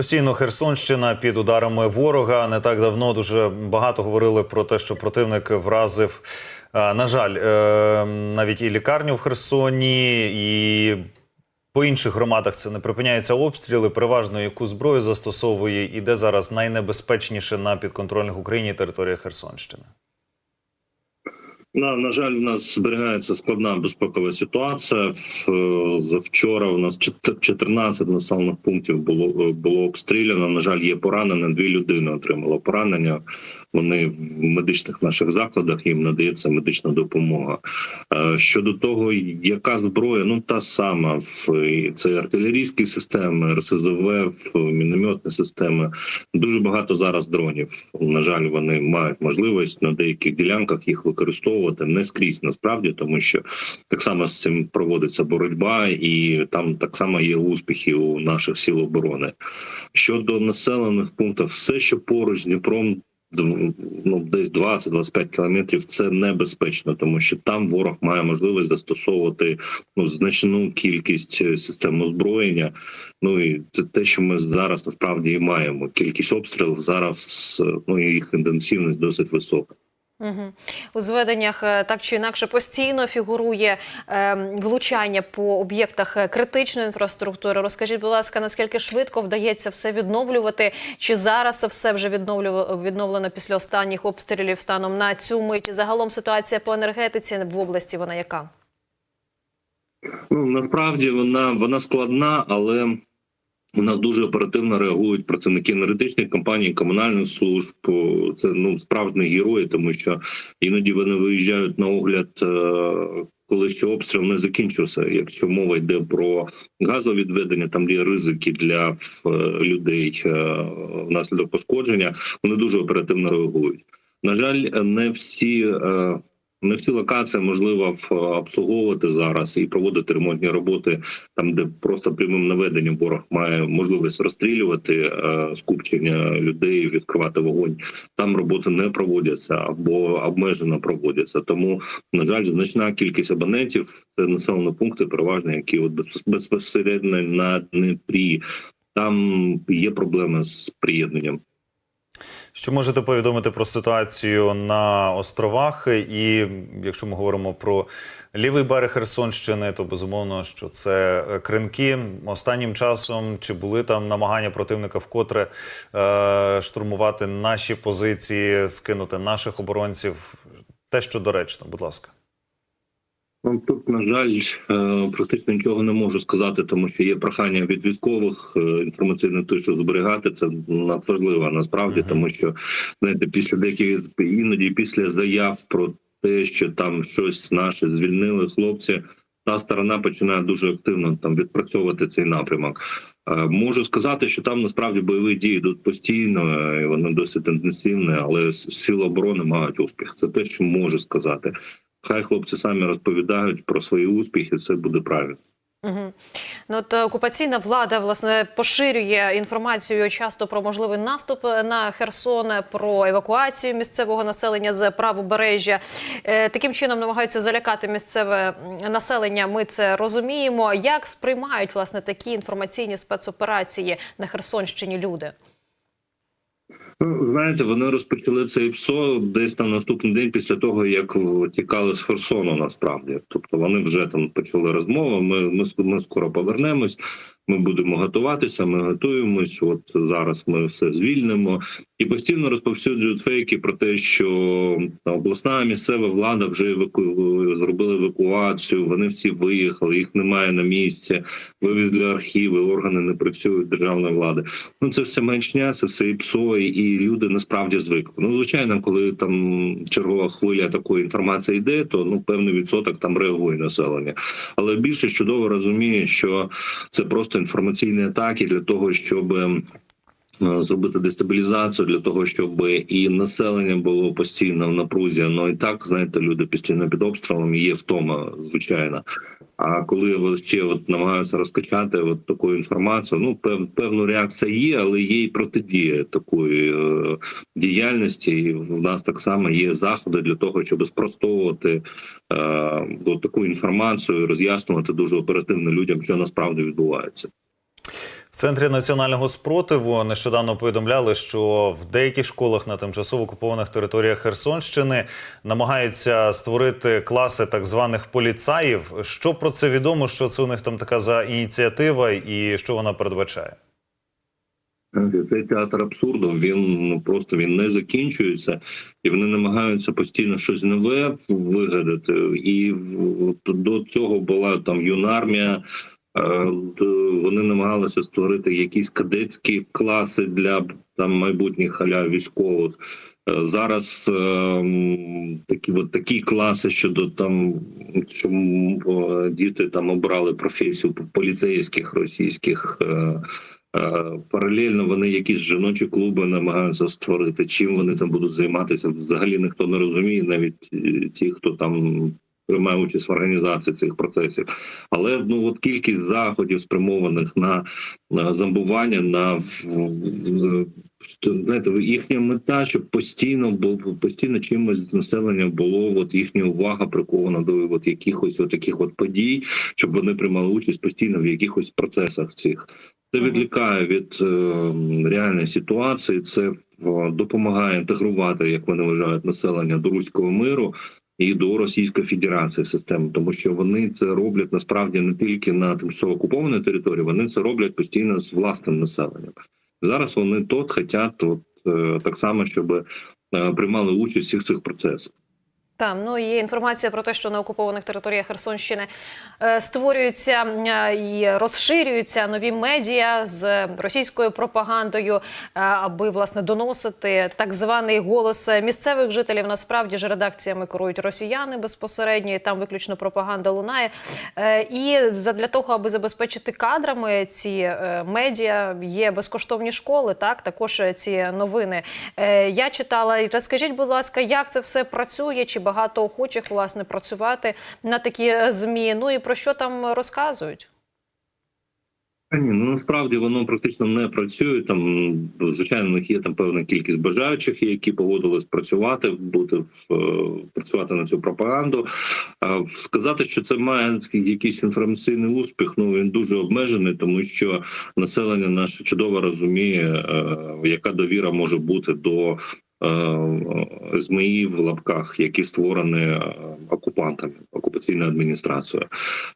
Постійно Херсонщина під ударами ворога. Не так давно дуже багато говорили про те, що противник вразив, е, на жаль, е, навіть і лікарню в Херсоні, і по інших громадах це не припиняються обстріли. Переважно яку зброю застосовує і де зараз найнебезпечніше на підконтрольних Україні територіях Херсонщини. На, на жаль, у нас зберігається складна безпекова ситуація. В- Вчора у нас чот- 14 населених пунктів було було обстріляно. На жаль, є поранені. Дві людини отримали поранення. Вони в медичних наших закладах їм надається медична допомога. Е, Щодо того, яка зброя, ну та сама в це артилерійські системи, РСЗВ, мінометні системи. Дуже багато зараз дронів. На жаль, вони мають можливість на деяких ділянках їх використовувати не скрізь насправді, тому що так само з цим проводиться боротьба, і там так само є успіхи у наших сил оборони. Щодо населених пунктів, все, що поруч з Дніпром. Ну, десь 20-25 кілометрів це небезпечно, тому що там ворог має можливість застосовувати ну значну кількість е, систем озброєння. Ну і це те, що ми зараз насправді і маємо. Кількість обстрілів зараз е, ну їх інтенсивність досить висока. Угу. У зведеннях е, так чи інакше постійно фігурує е, влучання по об'єктах е, критичної інфраструктури. Розкажіть, будь ласка, наскільки швидко вдається все відновлювати? Чи зараз все вже відновлено після останніх обстрілів станом на цю мить? Загалом ситуація по енергетиці в області вона яка? Ну насправді вона вона складна, але у нас дуже оперативно реагують працівники енергетичних компаній, комунальних служб. Це ну справжні герої, тому що іноді вони виїжджають на огляд. е, Коли ще обстріл не закінчився, якщо мова йде про газовідведення, там є ризики для е, людей е, внаслідок пошкодження, вони дуже оперативно реагують. На жаль, не всі не всі локації можливо в- обслуговувати зараз і проводити ремонтні роботи там, де просто прямим наведенням ворог має можливість розстрілювати е, скупчення людей, відкривати вогонь. Там роботи не проводяться або обмежено проводяться. Тому на жаль, значна кількість абонентів це населені пункти, переважно які от безпосередньо на Дніпрі. Там є проблеми з приєднанням. Що можете повідомити про ситуацію на островах? І якщо ми говоримо про лівий берег Херсонщини, то безумовно, що це е, кринки. Останнім часом чи були там намагання противника вкотре е, штурмувати наші позиції, скинути наших оборонців? Те, що доречно, будь ласка. Тут, на жаль, е, практично нічого не можу сказати, тому що є прохання від військових е, інформаційну тишу зберігати. Це надважливо насправді, тому що знаєте, після деяких іноді після заяв про те, що там щось наше звільнили хлопці, та сторона починає дуже активно там відпрацьовувати цей напрямок. Е, Можу сказати, що там насправді бойові дії йдуть постійно, і вони досить інтенсивні, але сили оборони мають успіх. Це те, що можу сказати. Хай хлопці самі розповідають про свої успіхи, це буде правильно. Угу. Ну, от е, окупаційна влада власне поширює інформацію часто про можливий наступ на Херсон, про евакуацію місцевого населення з правобережжя. Е, таким чином намагаються залякати місцеве населення. Ми це розуміємо. Як сприймають власне такі інформаційні спецоперації на Херсонщині люди? Ну, знаєте, вони розпочали цей ПСО десь там наступний день після того, як тікали з Херсону. Насправді, тобто вони вже там почали розмови. Ми, ми, ми скоро повернемось. Ми будемо готуватися. Ми готуємось. От зараз ми все звільнимо і постійно розповсюджують фейки про те, що обласна місцева влада вже еваку... зробили евакуацію. Вони всі виїхали, їх немає на місці. Вивезли архіви, органи не працюють державної влади. Ну це все меншня, це все і ПСО, і- і люди насправді звикли. Ну звичайно, коли там чергова хвиля такої інформації йде, то ну певний відсоток там реагує населення. Але більше чудово розуміє, що це просто інформаційні атаки для того, щоб. Е, Зробити дестабілізацію для того, щоб і населення було постійно в напрузі. Ну і так знаєте, люди постійно під обстрілами є втома, звичайно. А коли ще от намагаються розкачати от таку інформацію, ну пев, певна реакція є, але є і протидія такої е, діяльності. І в нас так само є заходи для того, щоб спростовувати е, от таку інформацію, роз'яснювати дуже оперативно людям, що насправді відбувається. В центрі національного спротиву нещодавно повідомляли, що в деяких школах на тимчасово окупованих територіях Херсонщини намагаються створити класи так званих поліцаїв. Що про це відомо? Що це у них там така за ініціатива, і що вона передбачає? Цей театр абсурду він ну просто він не закінчується, і вони намагаються постійно щось нове вигадати. І в- до цього була там юнармія. Е, Вони намагалися створити якісь кадетські класи для там майбутніх халя військових. Е, Зараз е, такі от такі класи щодо там, що діти там обрали професію поліцейських російських. Паралельно вони якісь жіночі клуби намагаються створити. Чим вони там будуть займатися? Взагалі ніхто не розуміє, навіть ті, хто там приймає участь в організації цих процесів. Але ну от кількість заходів спрямованих на, на зомбування, на знаєте, їхня мета, щоб постійно постійно чимось з населення було от їхня увага прикована до от якихось от таких от подій, щоб вони приймали участь постійно в якихось процесах цих. Це відлікає від е, реальної ситуації. Це е, допомагає інтегрувати, як вони вважають, населення до руського миру і до Російської Федерації системи, тому що вони це роблять насправді не тільки на тимчасово окупованій території, вони це роблять постійно з власним населенням. Зараз вони тут хочуть от, е, так само, щоб е, приймали участь у всіх цих процесах. Там ну є інформація про те, що на окупованих територіях Херсонщини е, створюються е, і розширюються нові медіа з російською пропагандою, е, аби власне доносити так званий голос місцевих жителів. Насправді ж редакціями керують росіяни безпосередньо. і Там виключно пропаганда лунає. І для того, аби забезпечити кадрами ці медіа, є безкоштовні школи. Так також ці новини я читала. І Розкажіть, будь ласка, як це все працює? Чи багато охочих власне працювати на такі е, змі? Ну і про що там розказують? Ні, ну насправді воно практично не працює. Там звичайно, в є там певна кількість бажаючих, які погодились працювати, бути в е, працювати на цю пропаганду. А сказати, що це має якийсь інформаційний успіх, ну він дуже обмежений, тому що населення наше чудово розуміє, е, яка довіра може бути до. Е, ЗМІ в лапках, які створені е, окупантами, окупаційною адміністрацією.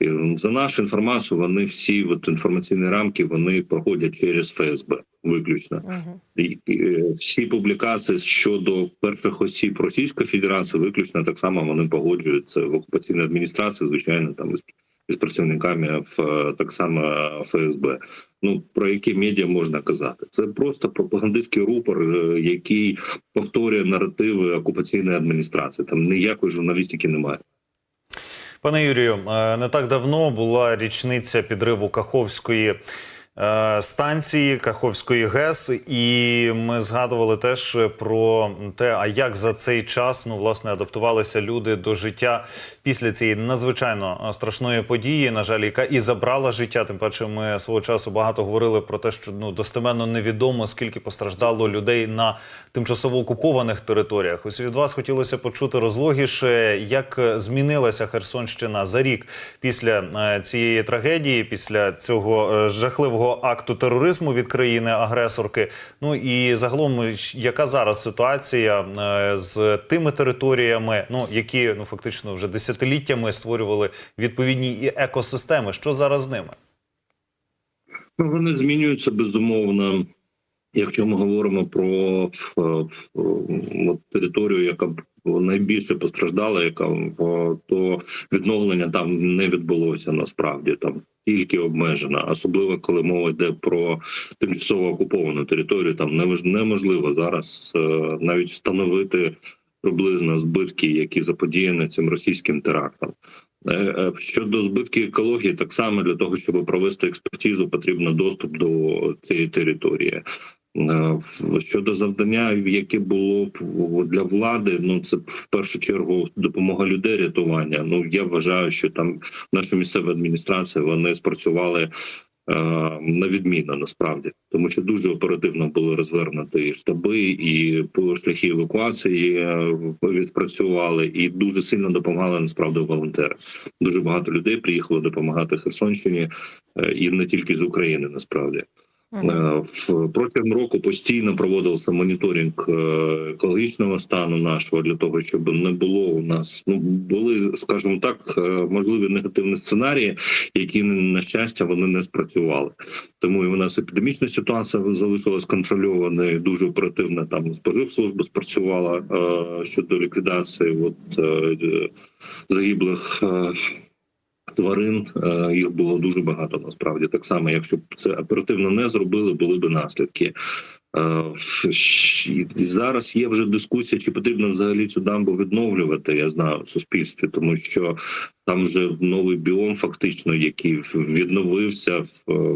І За нашу інформацію, вони всі от інформаційні рамки вони проходять через ФСБ виключно. Угу. І, е, всі публікації щодо перших осіб Російської Федерації виключно так само вони погоджуються в окупаційній адміністрації, звичайно, там із, із працівниками в так само ФСБ. Ну про які медіа можна казати? Це просто пропагандистський рупор, е, який повторює наративи окупаційної адміністрації. Там ніякої журналістики немає. Пане Юрію, е, не так давно була річниця підриву Каховської станції, Каховської ГЕС, і ми згадували теж про те, а як за цей час ну власне адаптувалися люди до життя після цієї надзвичайно страшної події, на жаль, яка і забрала життя. Тим паче, ми свого часу багато говорили про те, що ну достеменно невідомо скільки постраждало людей на тимчасово окупованих територіях. Ось від вас хотілося почути розлогіше, як змінилася Херсонщина за рік після е, цієї трагедії, після цього е, акту тероризму від країни-агресорки. Ну і загалом, яка зараз ситуація е, з тими територіями, ну які ну фактично вже десятиліттями створювали відповідні екосистеми. Що зараз з ними? Ну, вони змінюються безумовно. Якщо ми говоримо про е, е, територію, яка найбільше постраждала, яка то відновлення там не відбулося насправді там тільки обмежена, особливо коли мова йде про тимчасово окуповану територію. Там неможливо зараз е, навіть встановити приблизно збитки, які заподіяні цим російським терактом. Е, е, Щодо збитків екології, так само для того, щоб провести експертизу, потрібно доступ до цієї території. Е, Щодо завдання, яке було б для влади, ну це в першу чергу допомога людей рятування. Ну я вважаю, що там наша місцева адміністрація вони спрацювали е, на відмінно насправді, тому що дуже оперативно були розвернуті штаби, і по шляхи евакуації е, відпрацювали, і дуже сильно допомагали насправді волонтери. Дуже багато людей приїхало допомагати Херсонщині е, і не тільки з України, насправді. Е, Протягом року постійно проводився моніторинг е, екологічного стану нашого для того, щоб не було у нас ну були, скажімо так, е, можливі негативні сценарії, які на щастя вони не спрацювали. Тому і у нас епідемічна ситуація залишилась контрольованою. Дуже оперативно там споживслужба спрацювала щодо ліквідації от загиблих. Тварин е, їх було дуже багато насправді. Так само, якщо б це оперативно не зробили, були б наслідки. Е, Зараз є вже дискусія, чи потрібно взагалі цю дамбу відновлювати. Я знаю в суспільстві, тому що там вже новий біом, фактично, який відновився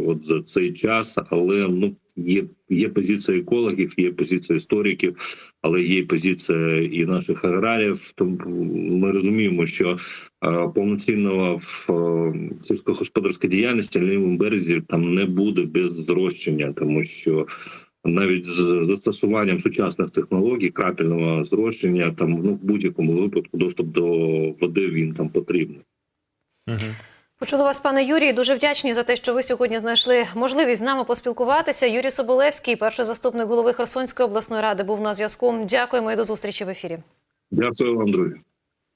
от за цей час, але ну є, є позиція екологів, є позиція істориків, але є позиція і наших аграріїв. Тому ми розуміємо, що повноцінного в е, сільськогосподарської діяльності на лівому березі там не буде без зрощення, тому що навіть з застосуванням сучасних технологій крапельного зрощення, там ну в будь-якому випадку доступ до води він там потрібний. Почули вас, пане Юрій. Дуже вдячні за те, що ви сьогодні знайшли можливість з нами поспілкуватися. Юрій Соболевський, перший заступник голови Херсонської обласної ради, був на зв'язку. Дякуємо і до зустрічі в ефірі. Дякую вам, друзі.